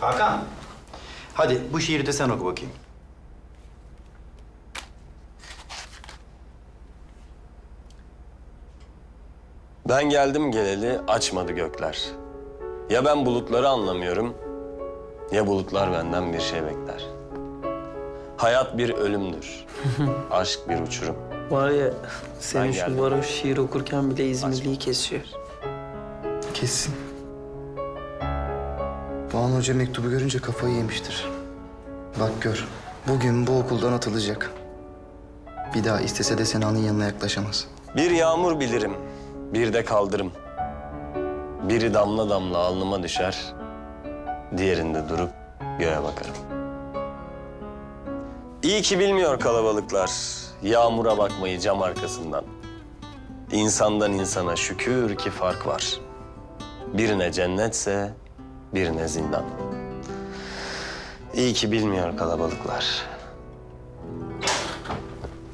Hakan. Hadi bu şiiri de sen oku bakayım. Ben geldim geleli açmadı gökler. Ya ben bulutları anlamıyorum ya bulutlar benden bir şey bekler. Hayat bir ölümdür. Aşk bir uçurum. Var ya senin Ben şu geldim. varoş şiir okurken bile İzmirli'yi kesiyor. Kesin. Banu Hoca mektubu görünce kafayı yemiştir. Bak gör, bugün bu okuldan atılacak. Bir daha istese de Sena'nın yanına yaklaşamaz. Bir yağmur bilirim, bir de kaldırım. Biri damla damla alnıma düşer, diğerinde durup göğe bakarım. İyi ki bilmiyor kalabalıklar yağmura bakmayı cam arkasından. İnsandan insana şükür ki fark var. Birine cennetse birine zindan. İyi ki bilmiyor kalabalıklar.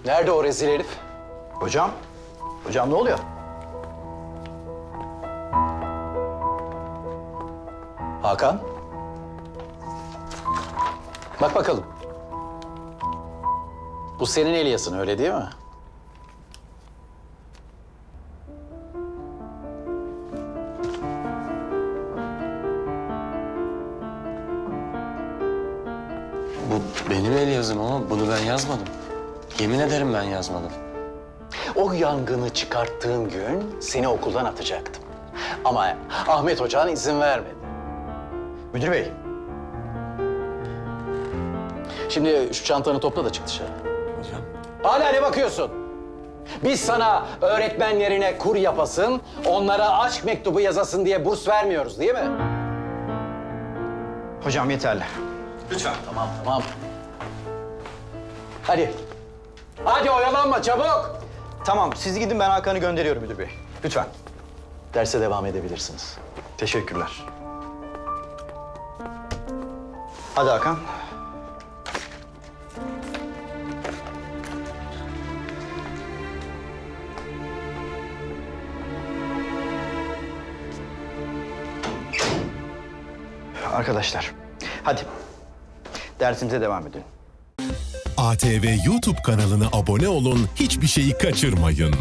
Nerede o rezil herif? Hocam. Hocam ne oluyor? Hakan. Bak bakalım. Bu senin Elias'ın öyle değil mi? Bu benim el yazım ama bunu ben yazmadım. Yemin ederim ben yazmadım. O yangını çıkarttığın gün seni okuldan atacaktım. Ama Ahmet Hoca'nın izin vermedi. Müdür bey. Şimdi şu çantanı topla da çık dışarı. Hocam. Hala ne bakıyorsun? Biz sana öğretmen yerine kur yapasın, onlara aşk mektubu yazasın diye burs vermiyoruz değil mi? Hocam yeterli. Lütfen. Tamam, tamam. Hadi. Hadi oyalanma çabuk. Tamam siz gidin ben Hakan'ı gönderiyorum müdür bey. Lütfen. Derse devam edebilirsiniz. Teşekkürler. Hadi Hakan. Arkadaşlar, hadi. Dersimize devam edelim. ATV YouTube kanalına abone olun, hiçbir şeyi kaçırmayın.